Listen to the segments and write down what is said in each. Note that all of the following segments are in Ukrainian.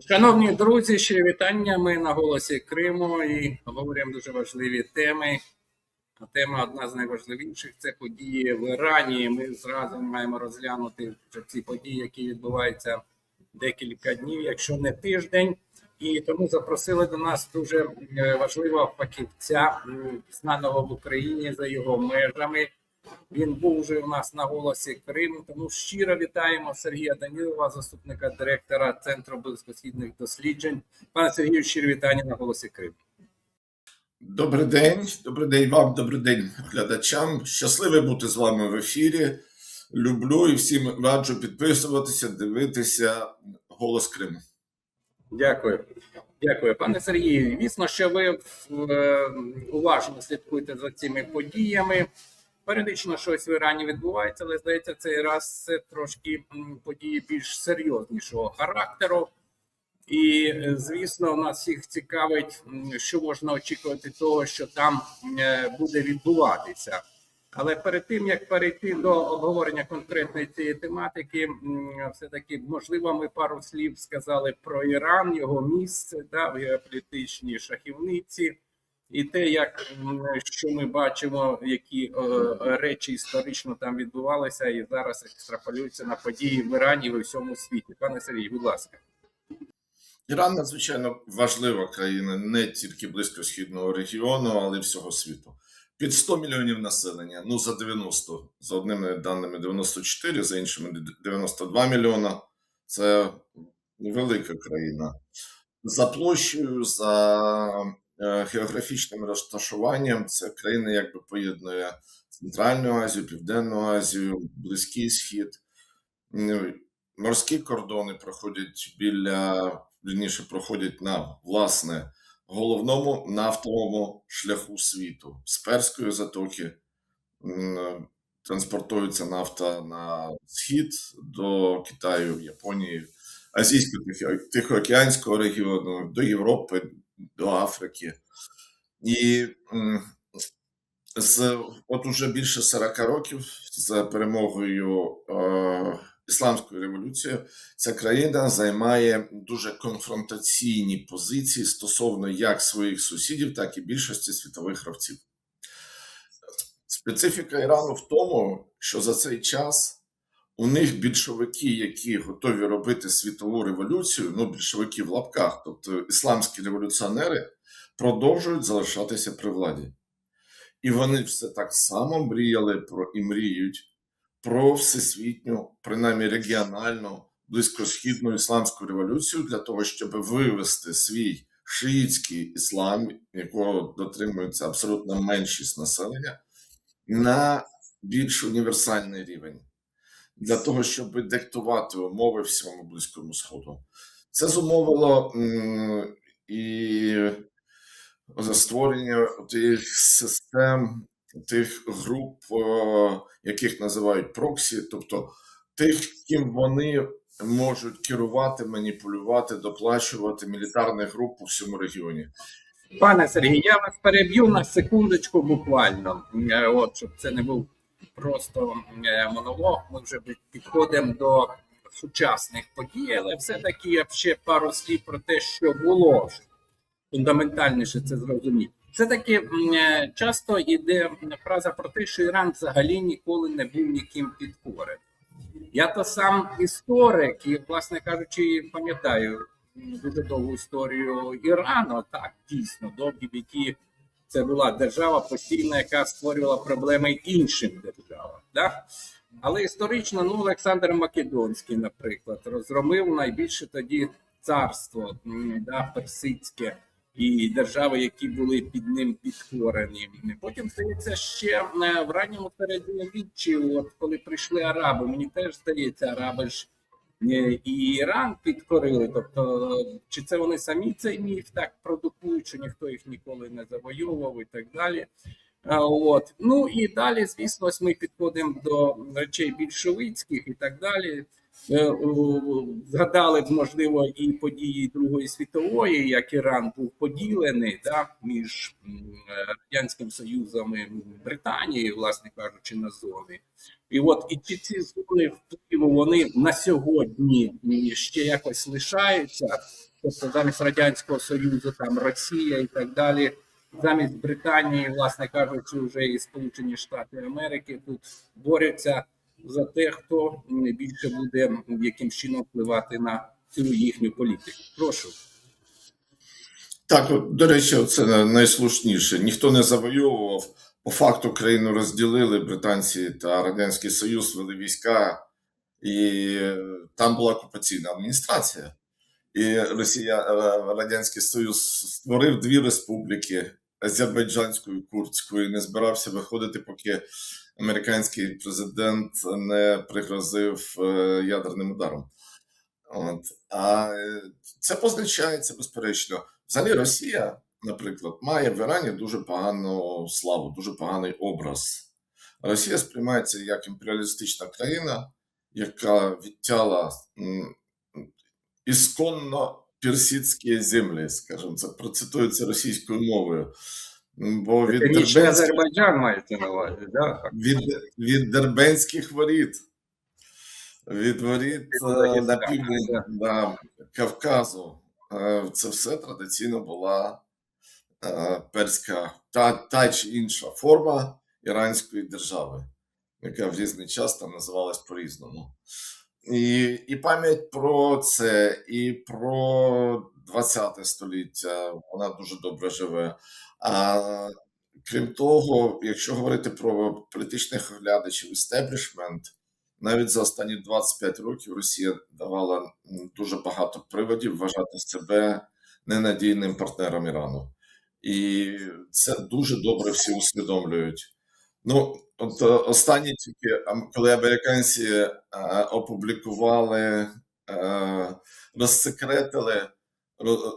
Шановні друзі, ще вітання. Ми на голосі Криму і говоримо дуже важливі теми. Тема одна з найважливіших це події в Ірані. Ми зразу маємо розглянути ці події, які відбуваються декілька днів, якщо не тиждень. І тому запросили до нас дуже е, важливого фахівця, знаного в Україні за його межами. Він був вже у нас на голосі Криму. Тому щиро вітаємо Сергія Данілова, заступника директора Центру близькосхідних досліджень. Пане Сергію, щиро вітання на голосі Криму. Добрий день, добрий день вам, добрий день глядачам. Щасливий бути з вами в ефірі. Люблю і всім раджу підписуватися, дивитися голос Криму. Дякую. Дякую, пане Сергію. Звісно, що ви е, уважно слідкуєте за цими подіями. Періодично щось в Ірані відбувається, але здається, цей раз це трошки події більш серйознішого характеру. І, е, звісно, нас всіх цікавить, що можна очікувати того, що там е, буде відбуватися. Але перед тим як перейти до обговорення конкретної цієї тематики, все-таки можливо, ми пару слів сказали про Іран, його місце да, в геополітичній шахівниці, і те, як що ми бачимо, які е, речі історично там відбувалися, і зараз екстраполюються на події в Ірані і в усьому світі. Пане Сергій, будь ласка. Іран надзвичайно важлива країна не тільки близькосхідного регіону, але й всього світу. Під 100 мільйонів населення, ну за 90, за одними даними 94, за іншими 92 мільйона. Це велика країна. За площею, за географічним розташуванням, це країна якби поєднує Центральну Азію, Південну Азію, Близький Схід. Морські кордони проходять біля, вірніше, проходять на власне головному нафтовому шляху світу з Перської затоки. Транспортується нафта на схід до Китаю, Японії, Азійсько-Тихоокеанського регіону, до Європи, до Африки. І з от уже більше 40 років за перемогою е, ісламської революції ця країна займає дуже конфронтаційні позиції стосовно як своїх сусідів, так і більшості світових гравців. Специфіка Ірану в тому, що за цей час у них більшовики, які готові робити світову революцію, ну більшовики в лапках, тобто ісламські революціонери, продовжують залишатися при владі. І вони все так само мріяли про і мріють про всесвітню, принаймні регіональну, близькосхідну ісламську революцію для того, щоб вивести свій шиїцький іслам, якого дотримується абсолютно меншість населення, на більш універсальний рівень, для того, щоб диктувати умови всьому близькому сходу. Це зумовило і створення тих систем, тих груп, яких називають проксі, тобто тих, ким вони можуть керувати, маніпулювати, доплачувати мілітарних груп у всьому регіоні. Пане Сергій, я вас переб'ю на секундочку буквально. Е, От, щоб це не був просто е, монолог. Ми вже підходимо до сучасних подій, але все-таки я ще пару слів про те, що було фундаментальніше це зрозуміти. Все-таки е, часто йде фраза про те, що Іран взагалі ніколи не був ніким підкорений. Я то сам історик, і, власне кажучи, пам'ятаю дуже довгу історію Ірану. Так, дійсно, довгі віки це була держава постійна, яка створювала проблеми іншим державам. Да? Але історично, ну, Олександр Македонський, наприклад, розробив найбільше тоді царство да, персидське і держави, які були під ним підкорені. Потім здається, ще е, в ранньому середньовіччі, от коли прийшли араби, мені теж здається, араби ж і Іран підкорили. Тобто, чи це вони самі цей міф так продукують, що ніхто їх ніколи не завойовував і так далі. От ну і далі, звісно, ми підходимо до речей більшовицьких і так далі. Е, згадали б, можливо, і події Другої світової, як Іран був поділений да, між е, Радянським Союзом і Британією, власне кажучи, на зони. І от і чи ці зони впливу вони на сьогодні ще якось лишаються, тобто замість Радянського Союзу, там Росія і так далі. Замість Британії, власне кажучи, вже і Сполучені Штати Америки тут борються за те, хто м, більше буде яким чином впливати на цю їхню політику. Прошу. Так, до речі, це найслушніше. Ніхто не завойовував. По факту країну розділили британці та Радянський Союз вели війська, і е, там була окупаційна адміністрація. І Росія, е, Радянський Союз створив дві республіки Азербайджанську і Курдську, і не збирався виходити, поки американський президент не пригрозив е, ядерним ударом. От. А е, це позначається безперечно. Взагалі Росія, наприклад, має в Ірані дуже погану славу, дуже поганий образ. Росія сприймається як імперіалістична країна, яка відтяла ісконно персидські землі, скажімо, це процитується російською мовою. Бо від Дербенських- Азербайджан маєте на увазі, да? від, від Дербенських воріт, від воріт е, на так, південь да, Кавказу. Е, Це все традиційно була е, перська та, та чи інша форма іранської держави, яка в різний час там називалась по-різному. І, і пам'ять про це, і про 20 століття вона дуже добре живе. А крім того, якщо говорити про політичних оглядачів істеблішмент, навіть за останні 25 років Росія давала дуже багато приводів вважати себе ненадійним партнером Ірану. І це дуже добре всі усвідомлюють. Ну, от е, останні тільки, коли американці е, опублікували, е, розсекретили ро-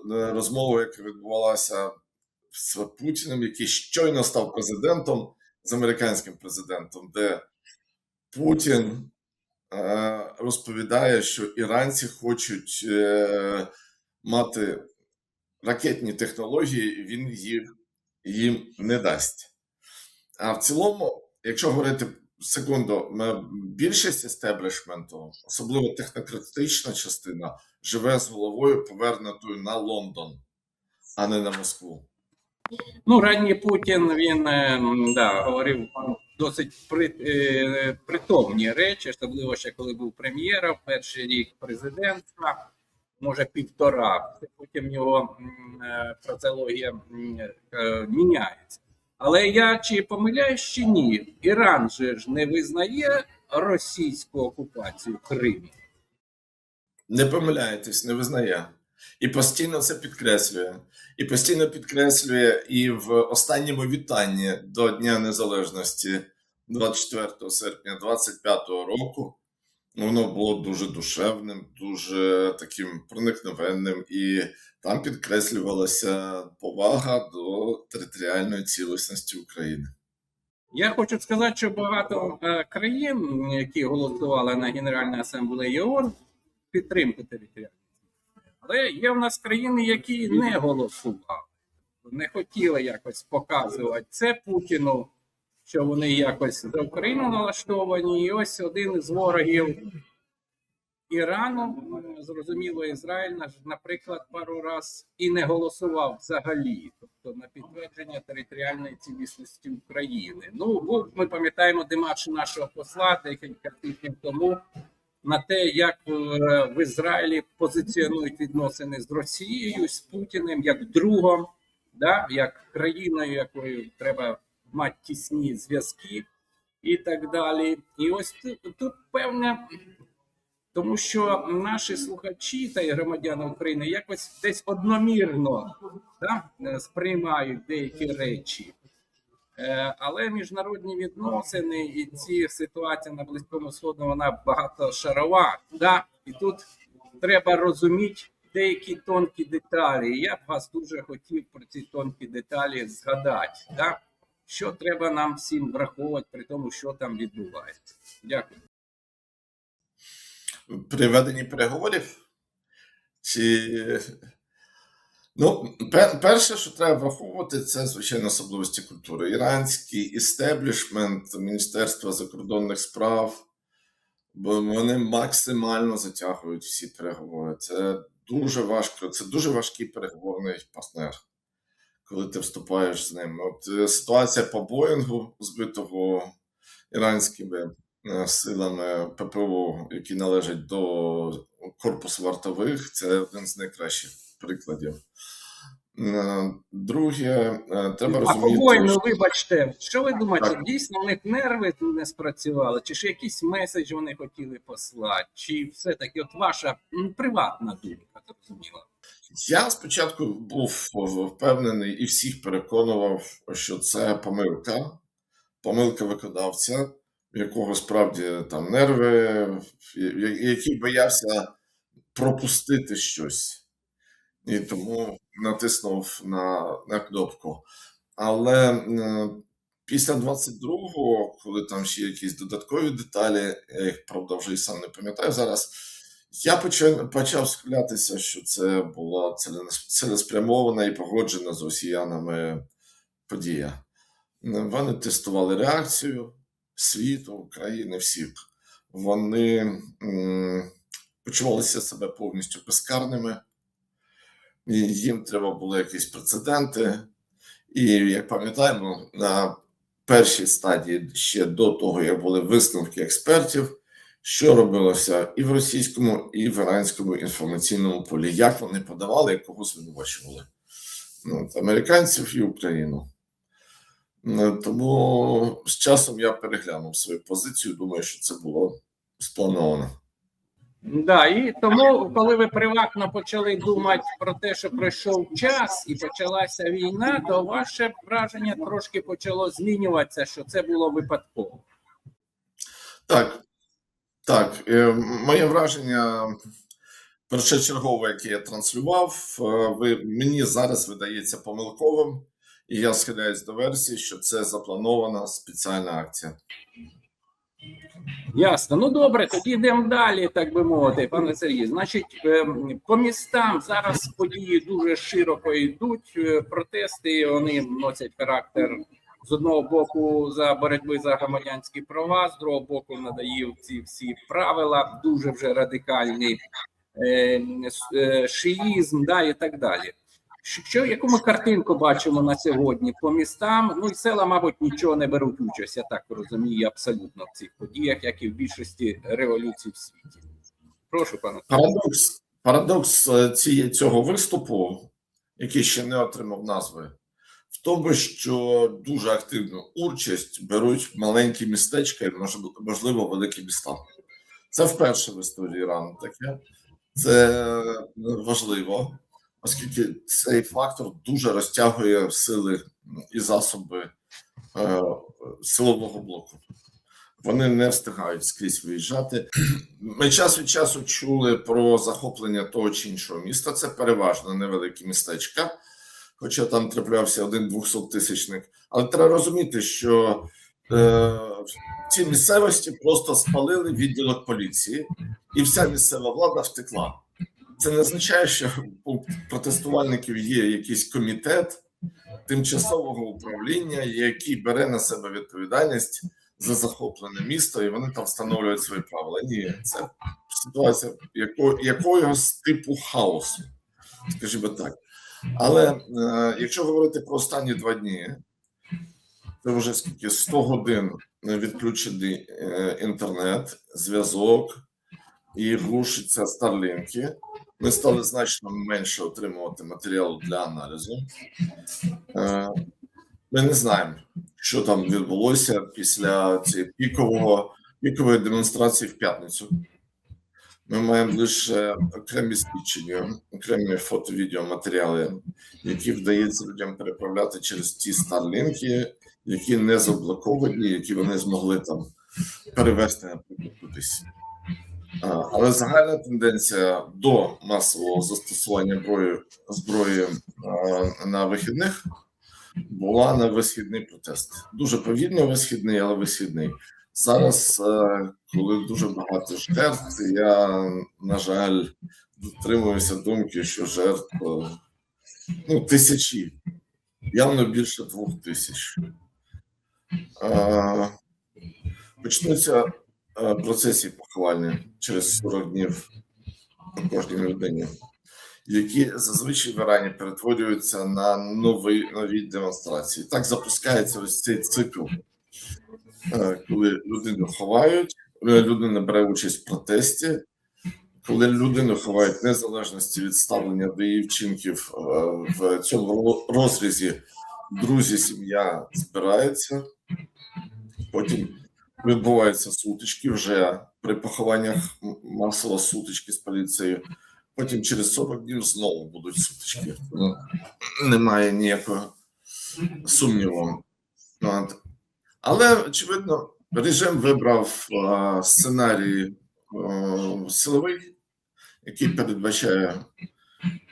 розмову, яка відбувалася з Путіним, який щойно став президентом з американським президентом, де Путін е, розповідає, що іранці хочуть е, мати ракетні технології, він їх їм не дасть. А в цілому, якщо говорити секунду, більшість естеблішменту, особливо технократична частина, живе з головою повернутою на Лондон, а не на Москву. Ну, ранній Путін він е, да, говорив досить при, е, притомні речі, особливо ще коли був прем'єром, перший рік президентства, може півтора. Потім його е, фразеологія міняється. Але я чи помиляюсь чи ні? Іран же ж не визнає російську окупацію Криму. Не помиляєтесь, не визнає. І постійно це підкреслює. І постійно підкреслює і в останньому вітанні до Дня Незалежності 24 серпня 25 року. Воно було дуже душевним, дуже таким проникновенним, і там підкреслювалася повага до територіальної цілісності України. Я хочу сказати, що багато е, країн, які голосували на Генеральній асамблеї ООН, підтримку територіальної. Але є в нас країни, які не голосували, не хотіли якось показувати це Путіну, що вони якось за Україну налаштовані. І ось один із ворогів Ірану, зрозуміло, Ізраїль, наприклад, пару раз і не голосував взагалі, тобто на підтвердження територіальної цілісності України. Ну, ми пам'ятаємо демарш нашого посла декілька тижнів тому на те, як е, в Ізраїлі позиціонують відносини з Росією, з Путіним як другом, да, як країною, якою треба мати тісні зв'язки і так далі. І ось тут, тут певне тому що наші слухачі та й громадяни України якось десь одномірно да, сприймають деякі речі. Е, Але міжнародні відносини і ці ситуації на Близькому Сходу вона багатошарова. Да? І тут треба розуміти деякі тонкі деталі. Я б вас дуже хотів про ці тонкі деталі згадати. Да? Що треба нам всім враховувати при тому, що там відбувається. Дякую. при веденні переговорів? Чи. Ну, перше, що треба враховувати, це звичайно особливості культури. Іранський істеблішмент Міністерства закордонних справ, бо вони максимально затягують всі переговори. Це дуже важко, це дуже важкий переговорний партнер, коли ти вступаєш з ним. От е, ситуація по Боїнгу, збитого іранськими е, силами ППО, які належать до корпусу вартових, це один з найкращих прикладів. Е, Друге, треба А розуміти. по-воєнну, що- вибачте, що ви думаєте, Так. дійсно в них нерви не спрацювали, чи ж якийсь меседж вони хотіли послати, чи все-таки от ваша приватна думка, зрозуміло? Я спочатку був впевнений і всіх переконував, що це помилка, помилка виконавця, якого справді там нерви, який боявся пропустити щось. І тому натиснув на, на кнопку. Але е, після 22-го, коли там ще якісь додаткові деталі, я їх правда вже і сам не пам'ятаю зараз. Я почав, схилятися, що це була цілеспрямована і погоджена з росіянами подія. Вони тестували реакцію світу, країни, всіх. Вони почувалися себе повністю безкарними, їм треба було якісь прецеденти. І як пам'ятаємо, на першій стадії, ще до того, як були висновки експертів, що робилося і в російському, і в іранському інформаційному полі, як вони подавали, як кого звинувачували ну, от, американців і Україну. Ну, Тому з часом я переглянув свою позицію. Думаю, що це було сплановано. Да, і тому, коли ви приватно почали думати про те, що пройшов час і почалася війна, то ваше враження трошки почало змінюватися, що це було випадково. Так, так. е, Моє враження першочергове, яке я транслював, е, ви, мені зараз видається помилковим, і я схиляюсь до версії, що це запланована спеціальна акція. Ясно. Ну добре, тоді йдемо далі, так би мовити, пане Сергій. Значить, ем, по містам зараз події дуже широко йдуть. е, Протести вони носять характер з одного боку за боротьби за громадянські права, з другого боку надають ці всі правила, дуже вже радикальні е, е, шиїзм, да, і так далі. Що яку ми картинку бачимо на сьогодні по містам? Ну і села, мабуть, нічого не беруть участь, я так розумію, абсолютно в цих подіях, як і в більшості революцій в світі. Прошу, пане. Парадокс, парадокс е, цієї, цього виступу, який ще не отримав назви, тому, що дуже активну участь беруть маленькі містечка і можливо великі міста. Це вперше в історії Ірану таке. Це важливо, оскільки цей фактор дуже розтягує сили і засоби е, силового блоку. Вони не встигають скрізь виїжджати. Ми час від часу чули про захоплення того чи іншого міста. Це переважно невеликі містечка, хоча там траплявся один 200 тисячник. Але треба розуміти, що е, в цій місцевості просто спалили відділок поліції, і вся місцева влада втекла. Це не означає, що у протестувальників є якийсь комітет тимчасового управління, який бере на себе відповідальність за захоплене місто, і вони там встановлюють свої правила. Ні, це ситуація яко, якогось типу хаосу, скажімо так. Але е, якщо говорити про останні два дні, це вже скільки 100 годин відключений е, інтернет, зв'язок і глушиться старлінки. Ми стали значно менше отримувати матеріалу для аналізу. Е, Ми не знаємо, що там відбулося після цієї пікового, пікової демонстрації в п'ятницю. Ми маємо лише окремі свідчення, окремі фото-відеоматеріали, які вдається людям переправляти через ті старлінки, які не заблоковані, які вони змогли там перевести, наприклад, кудись. Але загальна тенденція до масового застосування зброї, зброї на вихідних була на висхідний протест. Дуже повільно висхідний, але висхідний. Зараз, е, коли дуже багато жертв, я, на жаль, дотримуюся думки, що жертв е, ну, тисячі, явно більше двох тисяч. Е, Почнуться процесії поховальні через 40 днів на кожній людині, які зазвичай в Ірані перетворюються на нові, нові демонстрації. Так запускається ось цей цикл, коли людину ховають, е, людина бере участь в протесті, коли людину ховають незалежності від ставлення до її вчинків е, в цьому розрізі друзі, сім'я збирається, потім відбуваються сутички вже при похованнях масово сутички з поліцією. Потім через 40 днів знову будуть сутички. Ну, Немає ніякого сумніву. Але, очевидно, режим вибрав а, сценарій а, силовий, який передбачає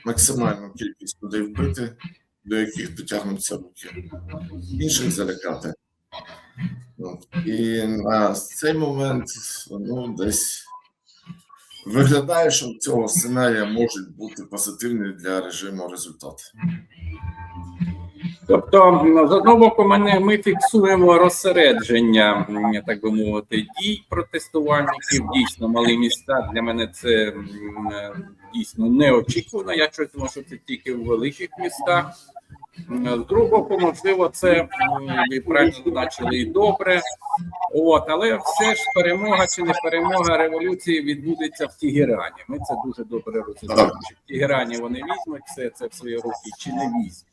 максимальну кількість людей вбити, до яких дотягнуться руки, інших залякати. І на цей момент ну, десь виглядає, що цього сценарія можуть бути позитивні для режиму результати. Тобто, з одного боку, мене ми фіксуємо розсередження, так би мовити, дій протестувальників. Дійсно, малі міста для мене це е, дійсно неочікувано. Я щось думав, що це тільки в великих містах. З другого боку, можливо, це ви правильно зазначили і добре. От, але все ж перемога чи не перемога революції відбудеться в Тегерані. Ми це дуже добре розуміємо. Чи в Тегерані вони візьмуть все це в свої руки, чи не візьмуть.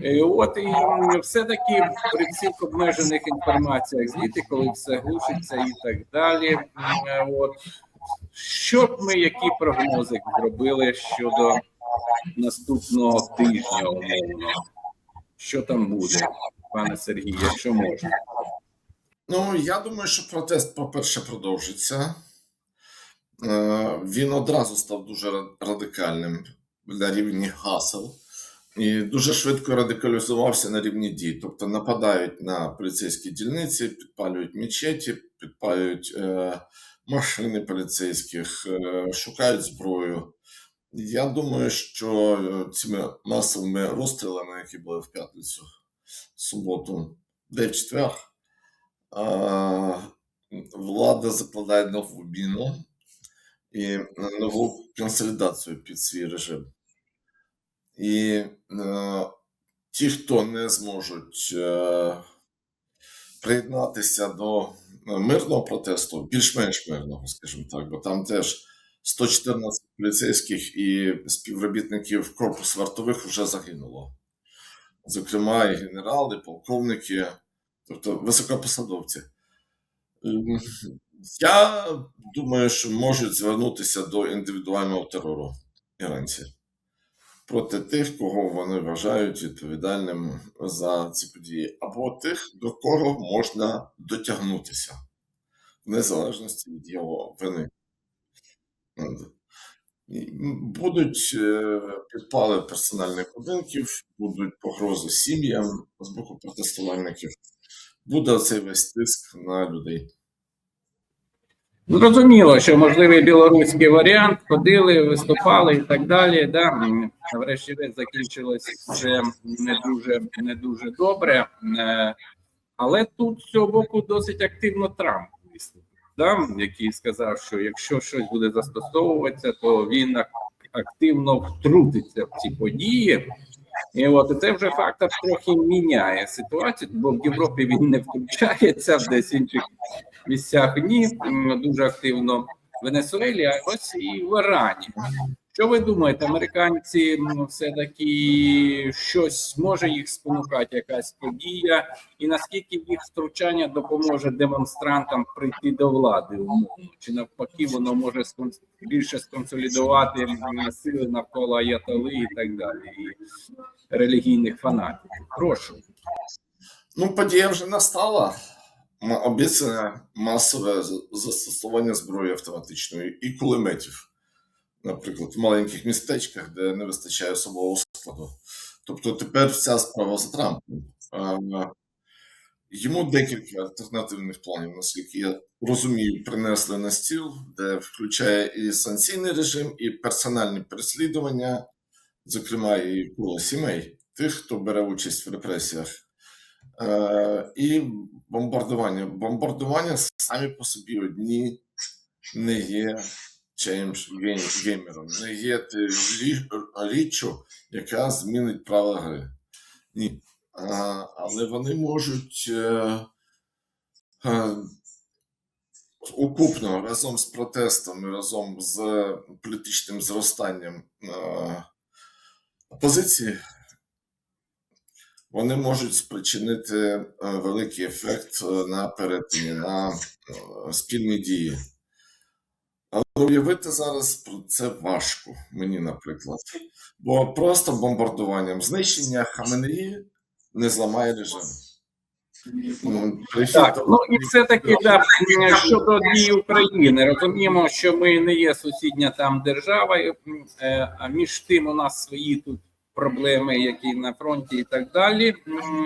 Е, От і все-таки при цих обмежених інформаціях звідти, коли все глушиться і так далі. е, От що б ми, які прогнози зробили щодо наступного тижня? Що там буде, пане Сергію, якщо можна? Ну, я думаю, що протест, по-перше, продовжиться. Е, Він одразу став дуже радикальним на рівні гасел і дуже швидко радикалізувався на рівні дій. Тобто нападають на поліцейські дільниці, підпалюють мечеті, підпалюють е, машини поліцейських, е, шукають зброю. Я думаю, що е, цими масовими розстрілами, які були в п'ятницю, суботу, де в четвер, влада закладає нову міну і нову консолідацію під свій режим. І е, ті, хто не зможуть е, приєднатися до е, мирного протесту, більш-менш мирного, скажімо так, бо там теж 114 поліцейських і співробітників корпусу вартових вже загинуло. Зокрема, і генерали, і полковники, тобто високопосадовці. Ем, Я думаю, що можуть звернутися до індивідуального терору іранці проти тих, кого вони вважають відповідальним за ці події, або тих, до кого можна дотягнутися, в незалежності від його вини. Будуть е, підпали персональних будинків, будуть погрози сім'ям з боку протестувальників. Буде цей весь тиск на людей. Зрозуміло, що можливий білоруський варіант, ходили, виступали і так далі. Да? Врешті-решт закінчилось це не дуже, не дуже добре. Е, Але тут з цього боку досить активно Трамп виступив, да? який сказав, що якщо щось буде застосовуватися, то він активно втрутиться в ці події. І от і це вже фактор трохи міняє ситуацію, бо в Європі він не втручається, в десь інших місцях ні, дуже активно в Венесуелі, а ось і в Ірані. Що ви думаєте, американці все-таки щось може їх спонукати, якась подія, і наскільки їх втручання допоможе демонстрантам прийти до влади умовно? Чи навпаки воно може більше сконсолідувати сили навколо аятоли і так далі, і релігійних фанатів? Прошу. Ну, подія вже настала. Обіцяне масове застосування зброї автоматичної і кулеметів, наприклад, в маленьких містечках, де не вистачає особового складу. Тобто тепер вся справа за Трампом. Йому декілька альтернативних планів, наскільки я розумію, принесли на стіл, де включає і санкційний режим, і персональні переслідування, зокрема, і коло сімей тих, хто бере участь в репресіях, е, і бомбардування. Бомбардування самі по собі одні не є чимсь геймером, не є річчю, яка змінить правила гри. Ні. А, але вони можуть е, е, укупно разом з протестами, разом з політичним зростанням е, опозиції, вони можуть спричинити е, великий ефект е, на перетині, на е, спільні дії. Але уявити зараз про це важко, мені, наприклад. Бо просто бомбардуванням знищення Хаменеї не зламає режим. Ну, Так, ну і все-таки да, щодо дій України. Розуміємо, що ми не є сусідня там держава, а між тим у нас свої тут проблеми, які на фронті і так далі.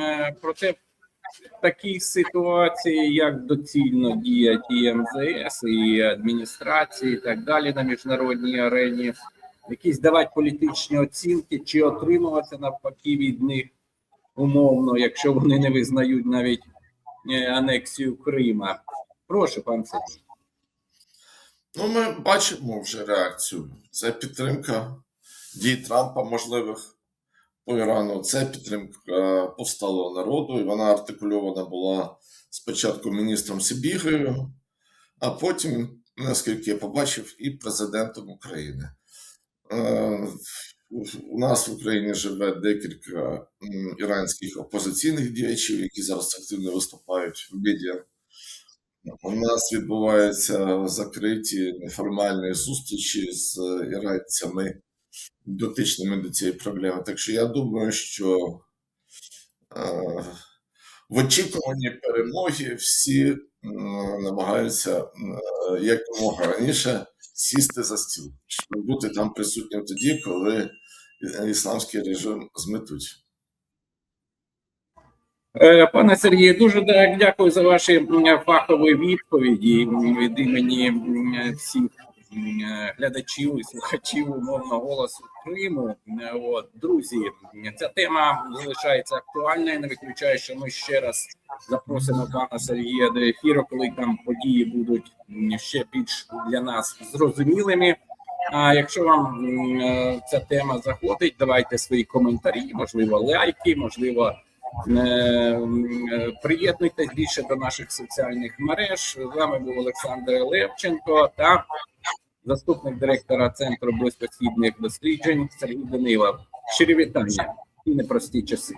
Е, Проте в такій ситуації, як доцільно діять і МЗС, і адміністрації, і так далі на міжнародній арені, якісь давати політичні оцінки чи отримувати навпаки від них умовно, якщо вони не визнають навіть е, анексію Крима. Прошу, пан Сергій. Ну, ми бачимо вже реакцію. Це підтримка дій Трампа можливих по Ірану. Це підтримка е, повсталого народу, і вона артикульована була спочатку міністром Сибігою, а потім, наскільки я побачив, і президентом України. Е, У нас в Україні живе декілька іранських опозиційних діячів, які зараз активно виступають в медіа. У нас відбуваються закриті неформальні зустрічі з іранцями, дотичними до цієї проблеми. Так що я думаю, що е, в очікуванні перемоги всі м, намагаються е, якомога раніше сісти за стіл, щоб бути там присутнім тоді, коли ісламський режим зметуть. Е, Пане Сергію, дуже дякую за ваші фахові відповіді від імені всіх глядачів і слухачів умовно голосу Криму. Е, От друзі, ця тема залишається актуальною. Не виключаю, що ми ще раз запросимо пана Сергія до ефіру, коли там події будуть ще більш для нас зрозумілими. А якщо вам е, ця тема заходить, давайте свої коментарі, можливо, лайки, можливо. Е, е, Приєднуйтесь більше до наших соціальних мереж. З вами був Олександр Левченко та заступник директора Центру близькосхідних досліджень Сергій Данилов. Щирі вітання і непрості часи.